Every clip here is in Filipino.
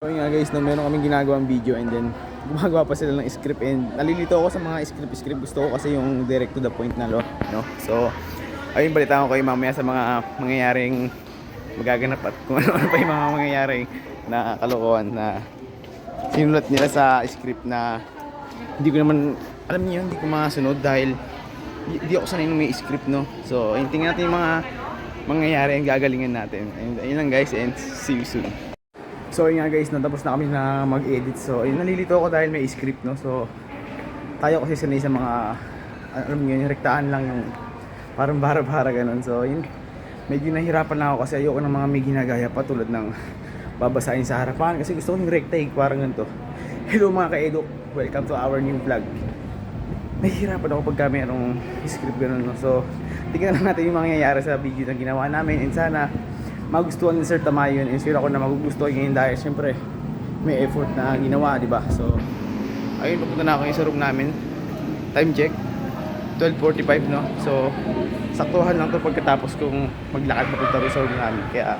Yun nga guys, no, meron kaming ginagawang video and then gumagawa pa sila ng script and nalilito ako sa mga script-script. Gusto ko kasi yung direct to the point na lo, no? So, ayun balitaan ko kayo mamaya sa mga mangyayaring magaganap at kung ano, ano pa yung mga mangyayaring na kalokohan na sinulat nila sa script na hindi ko naman, alam niyo, hindi ko masunod dahil di, di ako sanay may script, no? So, ayun, tingnan natin yung mga mangyayari ang gagalingan natin. And ayun lang guys and see you soon. So yun nga guys, natapos na kami na mag-edit. So yun, nalilito ako dahil may script no. So tayo kasi sanay sa mga alam mo yun, rektahan lang yung parang bara-bara ganun. So yun, medyo nahirapan lang ako kasi ayoko ng mga may ginagaya pa tulad ng babasahin sa harapan kasi gusto ko yung recta eh, parang ganito. Hello mga ka-eduk, welcome to our new vlog. Nahihirapan ako pagka mayroong script ganun no. So tingnan natin yung mangyayari sa video na ginawa namin and sana magustuhan ni Sir Tamayo yun and sure ako na magugustuhan ngayon dahil syempre may effort na ginawa, di ba? So, ayun, papunta na ako ngayon sa room namin. Time check, 12.45, no? So, saktuhan lang to pagkatapos kong maglakad papunta rin sa room namin. Kaya,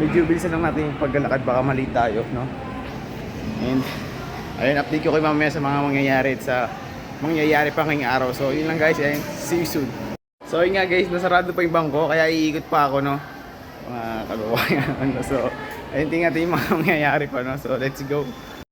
medyo bilisan lang natin yung paglalakad, baka mali tayo, no? And, ayun, update ko kayo mamaya sa mga mangyayari sa mangyayari pa ngayong araw. So, yun lang guys, ayun, see you soon. So, yun nga guys, nasarado pa yung bangko, kaya iikot pa ako, no? Mga kagawa yan. So, ayun, tingnan natin yung mga mangyayari pa, no? So, let's go.